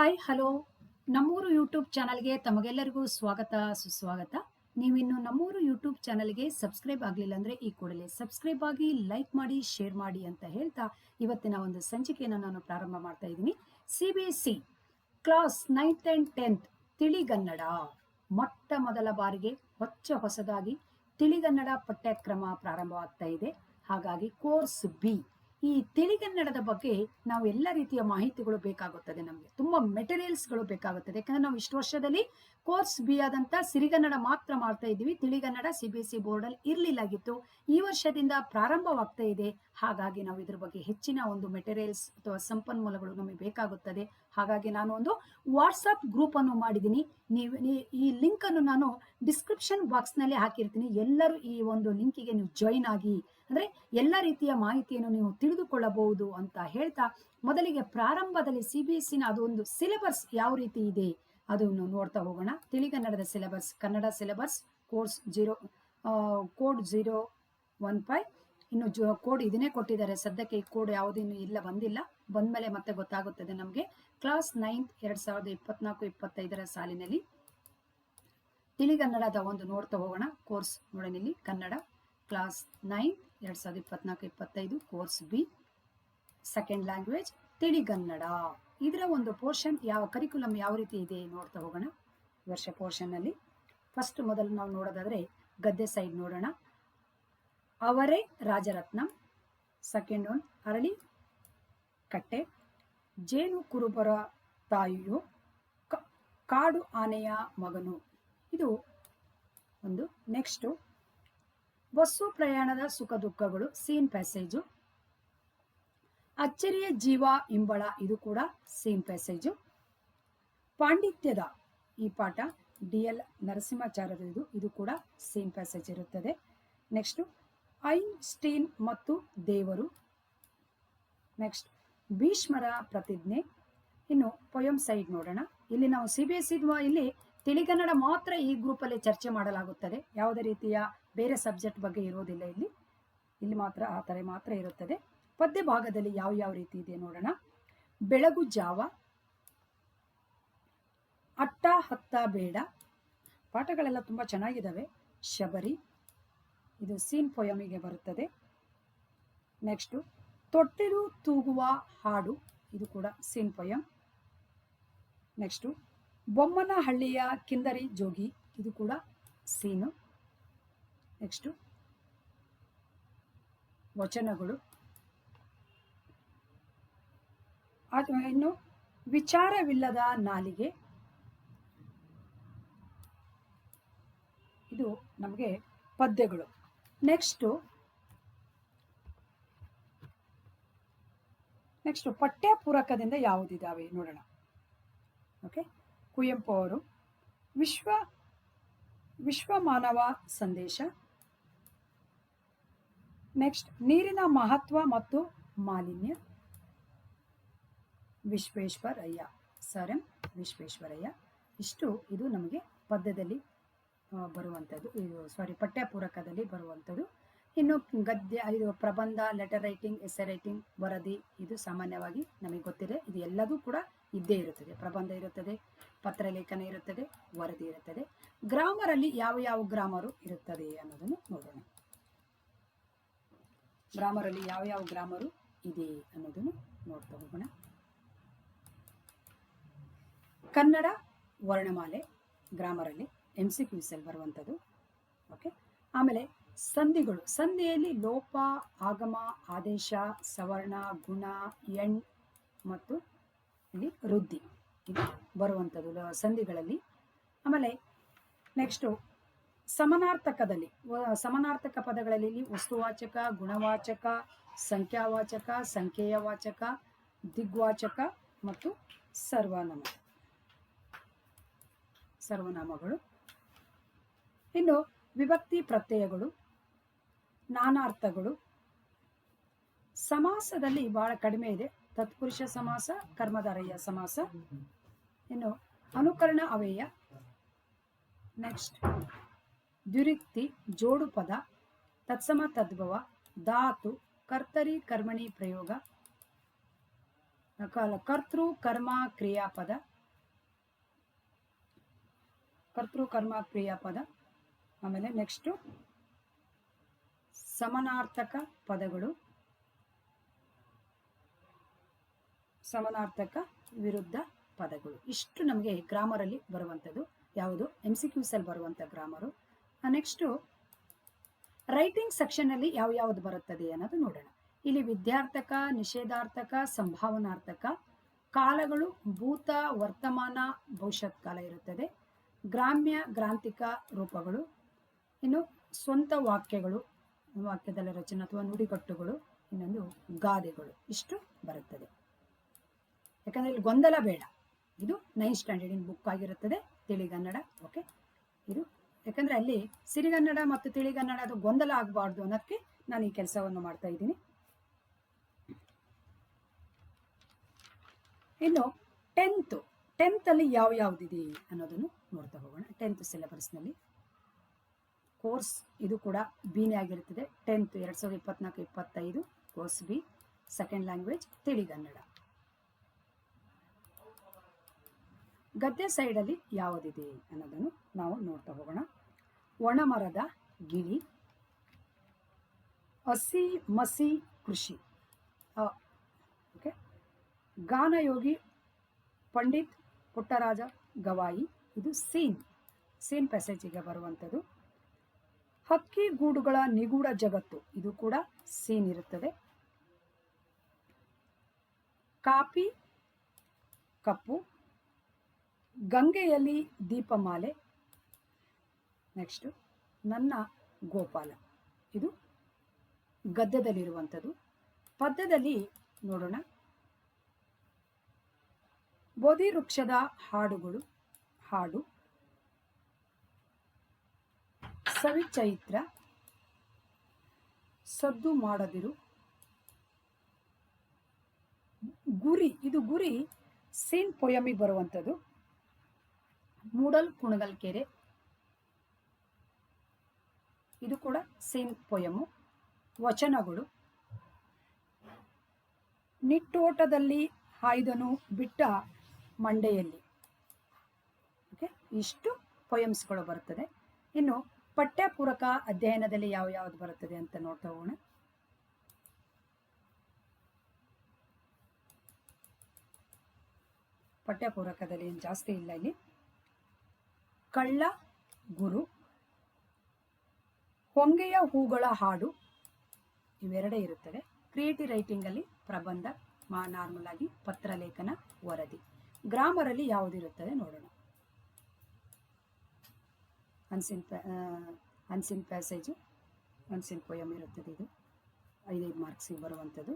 Hi hello ನಮ್ಮೂರು YouTube ಚಾನಲ್ಗೆ ತಮಗೆಲ್ಲರಿಗೂ ಸ್ವಾಗತ, ಸುಸ್ವಾಗತ. ನೀವಿನ್ನು ನಮ್ಮೂರು ಯೂಟ್ಯೂಬ್ ಚಾನಲ್ಗೆ ಸಬ್ಸ್ಕ್ರೈಬ್ ಆಗಲಿಲ್ಲ ಅಂದರೆ ಈ ಕೂಡಲೇ ಸಬ್ಸ್ಕ್ರೈಬ್ ಆಗಿ ಲೈಕ್ ಮಾಡಿ ಶೇರ್ ಮಾಡಿ ಅಂತ ಹೇಳ್ತಾ ಇವತ್ತಿನ ಒಂದು ಸಂಚಿಕೆಯನ್ನು ನಾನು ಪ್ರಾರಂಭ ಮಾಡ್ತಾ ಇದ್ದೀನಿ. C B S C class ninth and tenth ತಿಳಿಗನ್ನಡ. ಮೊಟ್ಟ ಮೊದಲ ಬಾರಿಗೆ ಹೊಚ್ಚ ಹೊಸದಾಗಿ ತಿಳಿಗನ್ನಡ ಪಠ್ಯಕ್ರಮ ಪ್ರಾರಂಭವಾಗ್ತಾ ಇದೆ. ಹಾಗಾಗಿ ಕೋರ್ಸ್ ಬಿ ಈ ತಿಳಿಗನ್ನಡದ ಬಗ್ಗೆ ನಾವು ಎಲ್ಲ ರೀತಿಯ ಮಾಹಿತಿಗಳು ಬೇಕಾಗುತ್ತದೆ ನಮಗೆ. ತುಂಬ ಮೆಟೀರಿಯಲ್ಸ್ಗಳು ಬೇಕಾಗುತ್ತದೆ. ಯಾಕಂದ್ರೆ ನಾವು ಇಷ್ಟು ವರ್ಷದಲ್ಲಿ ಕೋರ್ಸ್ ಬಿ ಆದಂತ ಸಿರಿಗನ್ನಡ ಮಾತ್ರ ಮಾಡ್ತಾ ಇದ್ದೀವಿ. ತಿಳಿಗನ್ನಡ ಸಿ ಬಿ ಎಸ್ ಸಿ ಬೋರ್ಡಲ್ಲಿ ಇರಲಿಲ್ಲಾಗಿತ್ತು. ಈ ವರ್ಷದಿಂದ ಪ್ರಾರಂಭವಾಗ್ತಾ ಇದೆ. ಹಾಗಾಗಿ ನಾವು ಇದ್ರ ಬಗ್ಗೆ ಹೆಚ್ಚಿನ ಒಂದು ಮೆಟೀರಿಯಲ್ಸ್ ಅಥವಾ ಸಂಪನ್ಮೂಲಗಳು ನಮಗೆ ಬೇಕಾಗುತ್ತದೆ. ಹಾಗಾಗಿ ನಾನು ಒಂದು ವಾಟ್ಸಪ್ ಗ್ರೂಪ್ ಅನ್ನು ಮಾಡಿದ್ದೀನಿ. ನೀವು ಈ ಲಿಂಕ್ ಅನ್ನು ನಾನು ಡಿಸ್ಕ್ರಿಪ್ಷನ್ ಬಾಕ್ಸ್ನಲ್ಲಿ ಹಾಕಿರ್ತೀನಿ. ಎಲ್ಲರೂ ಈ ಒಂದು ಲಿಂಕಿಗೆ ನೀವು ಜಾಯಿನ್ ಆಗಿ ಅಂದ್ರೆ ಎಲ್ಲ ರೀತಿಯ ಮಾಹಿತಿಯನ್ನು ನೀವು ತಿಳಿದುಕೊಳ್ಳಬಹುದು ಅಂತ ಹೇಳ್ತಾ ಮೊದಲಿಗೆ ಪ್ರಾರಂಭದಲ್ಲಿ ಸಿ ಬಿ ಎಸ್ ಅದು ಒಂದು ಸಿಲೆಬಸ್ ಯಾವ ರೀತಿ ಇದೆ ಅದನ್ನು ನೋಡ್ತಾ ಹೋಗೋಣ. ತಿಳಿಗನ್ನಡದ syllabus Kannada syllabus course zero code zero one five ಇನ್ನು ಜೋ ಕೋಡ್ ಇದನ್ನೇ ಕೊಟ್ಟಿದ್ದಾರೆ. ಸದ್ಯಕ್ಕೆ ಈ ಕೋಡ್ ಯಾವುದು ಇಲ್ಲ, ಬಂದಿಲ್ಲ. ಬಂದಮೇಲೆ ಮತ್ತೆ ಗೊತ್ತಾಗುತ್ತದೆ ನಮಗೆ. ಕ್ಲಾಸ್ ನೈನ್ತ್ ಎರಡು ಸಾವಿರದ ಇಪ್ಪತ್ನಾಲ್ಕು, ಇಪ್ಪತ್ತೈದರ ಸಾಲಿನಲ್ಲಿ ತಿಳಿಗನ್ನಡದ ಒಂದು ನೋಡ್ತಾ ಹೋಗೋಣ. ಕೋರ್ಸ್ ನೋಡೋಣ ಇಲ್ಲಿ ಕನ್ನಡ. ಕ್ಲಾಸ್ ನೈನ್ ಎರಡ್ ಸಾವಿರದ ಇಪ್ಪತ್ನಾಲ್ಕು, ಇಪ್ಪತ್ತೈದು ಕೋರ್ಸ್ ಬಿ ಸೆಕೆಂಡ್ ಲ್ಯಾಂಗ್ವೇಜ್ ತಿಳಿಗನ್ನಡ. ಇದರ ಒಂದು ಪೋರ್ಷನ್ ಯಾವ ಕರಿಕುಲಮ್ ಯಾವ ರೀತಿ ಇದೆ ನೋಡ್ತಾ ಹೋಗೋಣ. ವರ್ಷ ಪೋರ್ಷನ್ನಲ್ಲಿ ಫಸ್ಟ್ ಮೊದಲು ನಾವು ನೋಡೋದಾದ್ರೆ ಗದ್ದೆ ಸೈಡ್ ನೋಡೋಣ. ಅವರೇ ರಾಜರತ್ನ. ಸೆಕೆಂಡ್ ಒನ್ ಅರಳಿ ಕಟ್ಟೆ. ಜೇನು ಕುರುಬರ ತಾಯಿಯು ಕಾಡು ಆನೆಯ ಮಗನು. ಇದು ಒಂದು ನೆಕ್ಸ್ಟ್ ಬಸ್ಸು ಪ್ರಯಾಣದ ಸುಖ ದುಃಖಗಳು ಸೇಮ್ ಪ್ಯಾಸೇಜು ಅಚ್ಚರಿಯ ಜೀವ ಇಂಬಳ, ಇದು ಕೂಡ ಸೇಮ್ ಪ್ಯಾಸೇಜು ಪಾಂಡಿತ್ಯದ ಈ ಪಾಠ ಡಿ ಎಲ್ ನರಸಿಂಹಾಚಾರ್ಯರು ಇದು ಇದು ಕೂಡ ಸೇಮ್ ಪ್ಯಾಸೇಜ್ ಇರುತ್ತದೆ. ನೆಕ್ಸ್ಟ್ ಐನ್ಸ್ಟೀನ್ ಮತ್ತು ದೇವರು. ನೆಕ್ಸ್ಟ್ ಭೀಷ್ಮರ ಪ್ರತಿಜ್ಞೆ. ಇನ್ನು ಪೊಯಂ ಸೈಡ್ ನೋಡೋಣ. ಇಲ್ಲಿ ನಾವು ಸಿ ಬಿ ಎಸ್ ಇಲ್ಲಿ ತಿಳಿಗನ್ನಡ ಮಾತ್ರ ಈ ಗ್ರೂಪಲ್ಲಿ ಚರ್ಚೆ ಮಾಡಲಾಗುತ್ತದೆ. ಯಾವುದೇ ರೀತಿಯ ಬೇರೆ ಸಬ್ಜೆಕ್ಟ್ ಬಗ್ಗೆ ಇರೋದಿಲ್ಲ ಇಲ್ಲಿ. ಇಲ್ಲಿ ಮಾತ್ರ ಆ ಥರ ಮಾತ್ರ ಇರುತ್ತದೆ. ಪದ್ಯ ಭಾಗದಲ್ಲಿ ಯಾವ ಯಾವ ರೀತಿ ಇದೆ ನೋಡೋಣ. ಬೆಳಗು ಜಾವ, ಅಟ್ಟ ಹತ್ತ ಬೇಡ. ಪಾಠಗಳೆಲ್ಲ ತುಂಬ ಚೆನ್ನಾಗಿದ್ದಾವೆ ಶಬರಿ, ಇದು ಸೀನ್ ಪೊಯಮಿಗೆ ಬರುತ್ತದೆ. ನೆಕ್ಸ್ಟು ತೊಟ್ಟಿರು ತೂಗುವ ಹಾಡು, ಇದು ಕೂಡ ಸೀನ್ ಪೊಯಮ್. ನೆಕ್ಸ್ಟು, ಬೊಮ್ಮನಹಳ್ಳಿಯ ಕಿಂದರಿ ಜೋಗಿ, ಇದು ಕೂಡ ಸೀನು. ನೆಕ್ಸ್ಟು. ವಚನಗಳು. ಇನ್ನು ವಿಚಾರವಿಲ್ಲದ ನಾಲಿಗೆ. ಇದು ನಮಗೆ ಪದ್ಯಗಳು. ನೆಕ್ಸ್ಟು. ನೆಕ್ಸ್ಟ್ ಪಠ್ಯ ಪೂರಕದಿಂದ ಯಾವುದಿದಾವೆ ನೋಡೋಣ. ಓಕೆ? ಕುವೆಂಪು ಅವರು. ವಿಶ್ವ, ವಿಶ್ವಮಾನವ ಸಂದೇಶ. ನೆಕ್ಸ್ಟ್ ನೀರಿನ ಮಹತ್ವ ಮತ್ತು ಮಾಲಿನ್ಯ. Visvesvaraya sir M. ವಿಶ್ವೇಶ್ವರಯ್ಯ, ಇಷ್ಟು ಇದು ನಮಗೆ ಪದ್ಯದಲ್ಲಿ ಬರುವಂಥದ್ದು ಇದು ಸಾರಿ ಪಠ್ಯಪೂರಕದಲ್ಲಿ ಬರುವಂಥದ್ದು ಇನ್ನು ಗದ್ಯ, ಇದು ಪ್ರಬಂಧ ಲೆಟರ್ ರೈಟಿಂಗ್ ಎಸ್ಸೆ ರೈಟಿಂಗ್ ವರದಿ, ಇದು ಸಾಮಾನ್ಯವಾಗಿ ನಮಗೆ ಗೊತ್ತಿದೆ. ಇದು ಎಲ್ಲದೂ ಕೂಡ ಇದ್ದೇ ಇರುತ್ತದೆ. ಪ್ರಬಂಧ ಇರುತ್ತದೆ, ಪತ್ರಲೇಖನ ಇರುತ್ತದೆ, ವರದಿ ಇರುತ್ತದೆ. ಗ್ರಾಮರಲ್ಲಿ ಯಾವ ಯಾವ ಗ್ರಾಮರು ಇರುತ್ತದೆ ಅನ್ನೋದನ್ನು ನೋಡೋಣ. ಗ್ರಾಮರಲ್ಲಿ ಯಾವ ಯಾವ ಗ್ರಾಮರು ಇದೆ ಅನ್ನೋದನ್ನು ನೋಡ್ತಾ ಹೋಗೋಣ. ಕನ್ನಡ ವರ್ಣಮಾಲೆ ಗ್ರಾಮರಲ್ಲಿ ಎಂ ಸಿ ಕ್ಯೂಸಲ್ಲಿ ಬರುವಂಥದ್ದು. ಓಕೆ ಆಮೇಲೆ ಸಂಧಿಗಳು, ಸಂಧಿಯಲ್ಲಿ ಲೋಪ, ಆಗಮ, ಆದೇಶ, ಸವರ್ಣ, ಗುಣ, ಎಣ್ ಮತ್ತು ಇಲ್ಲಿ ವೃದ್ಧಿ ಇದು ಬರುವಂಥದ್ದು ಸಂಧಿಗಳಲ್ಲಿ. ಆಮೇಲೆ ನೆಕ್ಸ್ಟು ಸಮನಾರ್ಥಕದಲ್ಲಿ ಸಮನಾರ್ಥಕ ಪದಗಳಲ್ಲಿ ವಸ್ತುವಾಚಕ, ಗುಣವಾಚಕ, ಸಂಖ್ಯಾವಾಚಕ ಸಂಖ್ಯೆಯ ವಾಚಕ ದಿಗ್ವಾಚಕ ಮತ್ತು ಸರ್ವನಾಮ. ಸರ್ವನಾಮಗಳು. ಇನ್ನು ವಿಭಕ್ತಿ ಪ್ರತ್ಯಯಗಳು, ನಾನಾರ್ಥಗಳು. ಸಮಾಸದಲ್ಲಿ ಬಹಳ ಕಡಿಮೆ ಇದೆ. ತತ್ಪುರುಷ ಸಮಾಸ, ಕರ್ಮಧಾರಯ ಸಮಾಸ. ಇನ್ನು ಅನುಕರಣ ಅವೇಯ ನೆಕ್ಸ್ಟ್ ದ್ವಿರಿಕ್ತಿ ಜೋಡು ಪದ, ತತ್ಸಮ ತದ್ಭವ, ಧಾತು, ಕರ್ತರಿ ಕರ್ಮಣಿ ಪ್ರಯೋಗ ಕರ್ತೃ ಕರ್ಮ ಕ್ರಿಯಾಪದ ಕರ್ತೃ ಕರ್ಮ ಕ್ರಿಯಾಪದ ಆಮೇಲೆ ನೆಕ್ಸ್ಟು ಸಮನಾರ್ಥಕ ಪದಗಳು, ಸಮನಾರ್ಥಕ ವಿರುದ್ಧ ಪದಗಳು. ಇಷ್ಟು ನಮಗೆ ಗ್ರಾಮರಲ್ಲಿ ಬರುವಂಥದ್ದು ಯಾವುದು? ಎಂ ಸಿ ಕ್ಯೂಸಲ್ಲಿ ಬರುವಂಥ ಗ್ರಾಮರು ನೆಕ್ಸ್ಟು ರೈಟಿಂಗ್ ಸೆಕ್ಷನ್ನಲ್ಲಿ ಯಾವ ಯಾವ್ದು ಬರುತ್ತದೆ ಅನ್ನೋದು ನೋಡೋಣ. ಇಲ್ಲಿ ವಿದ್ಯಾರ್ಥಕ, ನಿಷೇಧಾರ್ಥಕ, ಸಂಭಾವನಾರ್ಥಕ, ಕಾಲಗಳು, ಭೂತ, ವರ್ತಮಾನ, ಭವಿಷ್ಯತ್ ಕಾಲ ಇರುತ್ತದೆ. ಗ್ರಾಮ್ಯ ಗ್ರಾಂತಿಕ ರೂಪಗಳು, ಇನ್ನು ಸ್ವಂತ ವಾಕ್ಯಗಳು, ವಾಕ್ಯದಲ್ಲಿ ರಚನೆ ಅಥವಾ ನುಡಿಗಟ್ಟುಗಳು, ಇನ್ನೊಂದು ಗಾದೆಗಳು, ಇಷ್ಟು ಬರುತ್ತದೆ. ಯಾಕಂದ್ರೆ ಇಲ್ಲಿ ಗೊಂದಲ ಬೇಡ. ಇದು ನೈನ್ ಇನ್ ಬುಕ್ ಆಗಿರುತ್ತದೆ ತಿಳಿಗನ್ನಡ ಓಕೆ ಇದು ಯಾಕಂದ್ರೆ ಅಲ್ಲಿ ಸಿರಿಗನ್ನಡ ಮತ್ತು ತಿಳಿಗನ್ನಡ ಅದು ಗೊಂದಲ ಆಗಬಾರ್ದು ಅನ್ನೋದಕ್ಕೆ ನಾನು ಈ ಕೆಲಸವನ್ನು ಮಾಡ್ತಾ ಇದ್ದೀನಿ. ಇನ್ನು ಟೆಂತ್ ಟೆಂತ್ ಅಲ್ಲಿ ಯಾವ ಯಾವ್ದಿದೆ ಅನ್ನೋದನ್ನು ನೋಡ್ತಾ ಹೋಗೋಣ. ಟೆಂತ್ ಸಿಲೆಬಸ್ನಲ್ಲಿ ಕೋರ್ಸ್ ಇದು ಕೂಡ ಬಿನೇ ಆಗಿರುತ್ತದೆ. ಟೆಂತ್ ಎರಡ್ ಸಾವಿರದ ಇಪ್ಪತ್ನಾಲ್ಕು, ಇಪ್ಪತ್ತೈದು ಕೋರ್ಸ್ ಬಿ ಸೆಕೆಂಡ್ ಲ್ಯಾಂಗ್ವೇಜ್ ತಿಳಿಗನ್ನಡ. ಗದ್ದೆ ಸೈಡಲ್ಲಿ ಯಾವುದಿದೆ ಅನ್ನೋದನ್ನು ನಾವು ನೋಡ್ತಾ ಹೋಗೋಣ. ಒಣಮರದ ಗಿಳಿ, ಹಸಿ ಮಸಿ ಕೃಷಿ. ಓಕೆ ಗಾನಯೋಗಿ ಪಂಡಿತ್ ಪುಟ್ಟರಾಜ ಗವಾಯಿ, ಇದು ಸೀನ್. ಸೀನ್ ಪ್ಯಾಸೇಜಿಗೆ ಬರುವಂಥದ್ದು. ಹಕ್ಕಿ ಗೂಡುಗಳ ನಿಗೂಢ ಜಗತ್ತು, ಇದು ಕೂಡ ಸೀನ್ ಇರುತ್ತದೆ. ಕಾಪಿ, ಕಪ್ಪು ಗಂಗೆಯಲ್ಲಿ ದೀಪಮಾಲೆ. ನೆಕ್ಸ್ಟ್ ನನ್ನ ಗೋಪಾಲ. ಇದು ಗದ್ಯದಲ್ಲಿರುವಂಥದ್ದು ಪದ್ಯದಲ್ಲಿ ನೋಡೋಣ. ಬೋಧಿ ವೃಕ್ಷದ ಹಾಡುಗಳು, ಹಾಡು. ಸವಿಚೈತ್ರ. ಸದ್ದು ಮಾಡದಿರು. ಗುರಿ, ಇದು ಗುರಿ, ಸೇನ್ ಪೊಯಮಿಗೆ ಬರುವಂಥದ್ದು. ಮೂಡಲ್ ಕುಣಗಲ್ ಕೆರೆ. ಇದು ಕೂಡ ಸೇಮ್ ಪೊಯಮು. ವಚನಗಳು. ನಿಟ್ಟೋಟದಲ್ಲಿ ಹಾಯ್ದನು ಬಿಟ್ಟ ಮಂಡೆಯಲ್ಲಿ. ಓಕೆ, ಇಷ್ಟು ಪೊಯಮ್ಸ್ಗಳು ಬರುತ್ತದೆ ಇನ್ನು ಪಠ್ಯಪೂರಕ ಅಧ್ಯಯನದಲ್ಲಿ ಯಾವ ಯಾವ್ದು ಬರುತ್ತದೆ ಅಂತ ನೋಡ್ತಾ ಹೋಗೋಣ. ಪಠ್ಯಪೂರಕದಲ್ಲಿ ಏನು ಜಾಸ್ತಿ ಇಲ್ಲ ಇಲ್ಲಿ. ಕಳ್ಳ, ಗುರು, ಹೊಂಗೆಯ ಹೂಗಳ ಹಾಡು ಇವೆರಡೇ ಇರುತ್ತದೆ ಕ್ರಿಯೇಟಿವ್ ರೈಟಿಂಗಲ್ಲಿ ಪ್ರಬಂಧ, ಮಾ, ನಾರ್ಮಲ್ ಆಗಿ ಪತ್ರಲೇಖನ ವರದಿ. ಗ್ರಾಮರಲ್ಲಿ ಯಾವುದಿರುತ್ತದೆ ನೋಡೋಣ. ಅನ್ಸಿನ್ ಅನ್ಸಿನ್ ಪ್ಯಾಸೇಜು, ಅನ್ಸಿನ್ ಪೊಯಮ್ ಇರುತ್ತದೆ ಇದು. ಐದೈದು ಮಾರ್ಕ್ಸಿಗೆ ಬರುವಂಥದ್ದು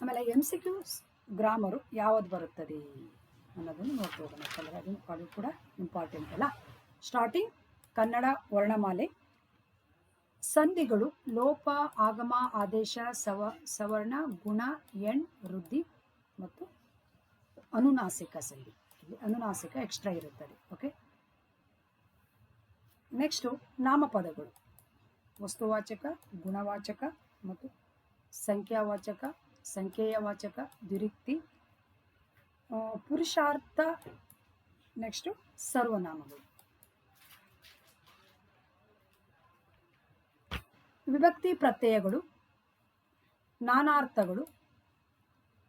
ಆಮೇಲೆ ಎಂ ಸಿ ಕ್ಯೂಸ್ ಗ್ರಾಮರು ಯಾವುದು ಬರುತ್ತದೆ? ಅನ್ನೋದನ್ನು ನೋಡ್ಬೋದು ಯಾಕಂದರೆ ಅದನ್ನು ಅದು ಕೂಡ ಇಂಪಾರ್ಟೆಂಟ್ ಅಲ್ಲ. ಸ್ಟಾರ್ಟಿಂಗ್ ಕನ್ನಡ ವರ್ಣಮಾಲೆ. ಸಂಧಿಗಳು ಲೋಪ, ಆಗಮ, ಆದೇಶ, ಸವ, ಸವರ್ಣ, ಗುಣ, ಎಣ್, ವೃದ್ಧಿ ಮತ್ತು ಅನುನಾಸಿಕ ಸಂಧಿ. ಇಲ್ಲಿ ಅನುನಾಸಿಕ ಎಕ್ಸ್ಟ್ರಾ ಇರುತ್ತದೆ ಓಕೆ ನೆಕ್ಸ್ಟು ನಾಮಪದಗಳು. ವಸ್ತುವಾಚಕ, ಗುಣವಾಚಕ ಮತ್ತು ಸಂಖ್ಯಾವಾಚಕ, ಸಂಖ್ಯೆಯ ವಾಚಕ, ದ್ವಿರಿಕ್ತಿ ಪುರುಷಾರ್ಥ ನೆಕ್ಸ್ಟು ಸರ್ವನಾಮಗಳು. ವಿಭಕ್ತಿ ಪ್ರತ್ಯಯಗಳು, ನಾನಾರ್ಥಗಳು,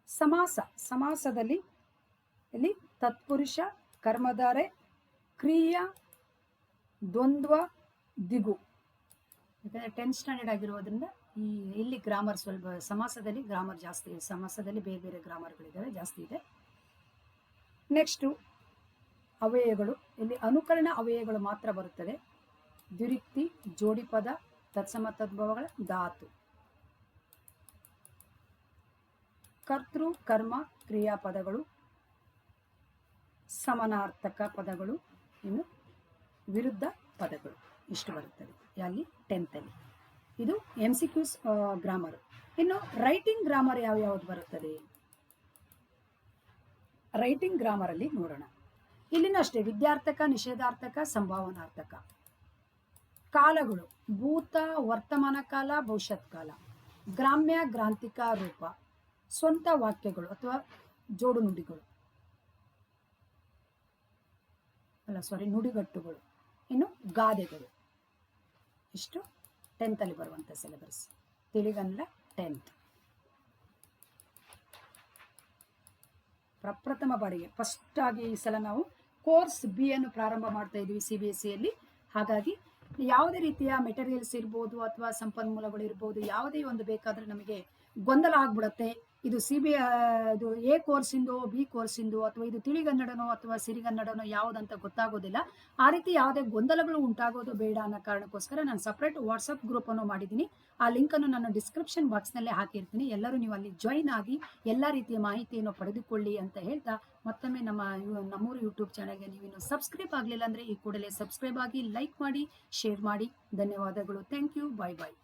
ಸಮಾಸ. ಸಮಾಸದಲ್ಲಿ ಇಲ್ಲಿ ತತ್ಪುರುಷ, ಕರ್ಮಧಾರೆ, ಕ್ರಿಯಾ, ದ್ವಂದ್ವ, ದಿಗು. ಯಾಕಂದರೆ ಟೆಂತ್ ಸ್ಟ್ಯಾಂಡರ್ಡ್ ಆಗಿರೋದ್ರಿಂದ ಈ ಇಲ್ಲಿ ಗ್ರಾಮರ್ ಸ್ವಲ್ಪ ಸಮಾಸದಲ್ಲಿ ಗ್ರಾಮರ್ ಜಾಸ್ತಿ ಇದೆ ಸಮಾಸದಲ್ಲಿ ಬೇರೆ ಬೇರೆ ಗ್ರಾಮರ್ಗಳಿದ್ದಾವೆ ಜಾಸ್ತಿ ಇದೆ. ನೆಕ್ಸ್ಟು ಅವಯಗಳು, ಇಲ್ಲಿ ಅನುಕರಣ ಅವಯಗಳು ಮಾತ್ರ ಬರುತ್ತದೆ. ದ್ವಿರಿಕ್ತಿ ಜೋಡಿ ಪದ ತತ್ಸಮ ತದ್ಭವಗಳ, ಧಾತು. ಕರ್ತೃ, ಕರ್ಮ, ಕ್ರಿಯಾಪದಗಳು, ಸಮನಾರ್ಥಕ ಪದಗಳು, ಇನ್ನು ವಿರುದ್ಧ ಪದಗಳು. ಇಷ್ಟು ಬರುತ್ತದೆ. ಅಲ್ಲಿ. ಟೆಂತಲ್ಲಿ ಇದು ಎಂ ಸಿ ಕ್ಯೂಸ್ ಗ್ರಾಮರ್ ಇನ್ನು ರೈಟಿಂಗ್ ಗ್ರಾಮರ್ ಯಾವ್ಯಾವ್ದು ಬರುತ್ತದೆ? ರೈಟಿಂಗ್ ಗ್ರಾಮರಲ್ಲಿ ನೋಡೋಣ. ಇಲ್ಲಿನೂ ಅಷ್ಟೇ, ವಿದ್ಯಾರ್ಥಕ, ನಿಷೇಧಾರ್ಥಕ, ಸಂಭಾವನಾರ್ಥಕ. ಕಾಲಗಳು, ಭೂತ, ವರ್ತಮಾನ ಕಾಲ, ಭವಿಷ್ಯತ್ ಕಾಲ. ಗ್ರಾಮ್ಯ, ಗ್ರಾಂಥಿಕ ರೂಪ. ಸ್ವಂತ ವಾಕ್ಯಗಳು ಅಥವಾ ಜೋಡು ನುಡಿಗಳು. ಅಲ್ಲ ಸಾರಿ ನುಡಿಗಟ್ಟುಗಳು. ಇನ್ನು ಗಾದೆಗಳು. ಇಷ್ಟು. ಟೆಂತಲ್ಲಿ ಬರುವಂಥ ಸಿಲೆಬಸ್ ತಿಳಿಗನ್ನಡ ಟೆಂತ್ ಪ್ರಪ್ರಥಮ ಬಾರಿಗೆ. ಫಸ್ಟ್ ಆಗಿ ಈ ಸಲ ನಾವು ಕೋರ್ಸ್ ಬಿ ಅನ್ನು ಪ್ರಾರಂಭ ಮಾಡ್ತಾ ಇದ್ವಿ ಸಿ ಬಿ ಎಸ್ ಸಿಯಲ್ಲಿ ಹಾಗಾಗಿ ಯಾವುದೇ ರೀತಿಯ ಮೆಟೀರಿಯಲ್ಸ್ ಇರ್ಬೋದು ಅಥವಾ ಸಂಪನ್ಮೂಲಗಳು ಇರ್ಬೋದು, ಯಾವುದೇ ಒಂದು ಬೇಕಾದರೆ ನಮಗೆ ಗೊಂದಲ ಆಗ್ಬಿಡುತ್ತೆ. ಇದು ಸಿ ಬಿ ಇದು ಎ ಕೋರ್ಸಿಂದು ಬಿ ಕೋರ್ಸಿಂದು ಅಥವಾ ಇದು ತಿಳಿಗನ್ನಡನೋ ಅಥವಾ ಸಿರಿಗನ್ನಡನೋ ಯಾವುದಂತ ಗೊತ್ತಾಗೋದಿಲ್ಲ. ಆ ರೀತಿ ಯಾವುದೇ ಗೊಂದಲಗಳು ಉಂಟಾಗೋದು ಬೇಡ ಅನ್ನೋ ಕಾರಣಕ್ಕೋಸ್ಕರ ನಾನು ಸಪ್ರೇಟ್ ವಾಟ್ಸಪ್ ಗ್ರೂಪ್ ಅನ್ನು ಮಾಡಿದ್ದೀನಿ. ಆ ಲಿಂಕ್ ಅನ್ನು ನಾನು ಡಿಸ್ಕ್ರಿಪ್ಷನ್ ಬಾಕ್ಸ್ನಲ್ಲೇ ಹಾಕಿರ್ತೀನಿ. ಎಲ್ಲರೂ ನೀವು ಅಲ್ಲಿ ಜಾಯಿನ್ ಆಗಿ ಎಲ್ಲ ರೀತಿಯ ಮಾಹಿತಿಯನ್ನು ಪಡೆದುಕೊಳ್ಳಿ ಅಂತ ಹೇಳ್ತಾ ಮತ್ತೊಮ್ಮೆ ನಮ್ಮ ನಮ್ಮೂರು ಯೂಟ್ಯೂಬ್ ಚಾನಲ್ಗೆ ನೀವಿನ್ನು ಸಬ್ಸ್ಕ್ರೈಬ್ ಆಗಲಿಲ್ಲ ಅಂದರೆ ಈ ಕೂಡಲೇ ಸಬ್ಸ್ಕ್ರೈಬ್ ಆಗಿ ಲೈಕ್ ಮಾಡಿ ಶೇರ್ ಮಾಡಿ. ಧನ್ಯವಾದಗಳು. Thank you bye bye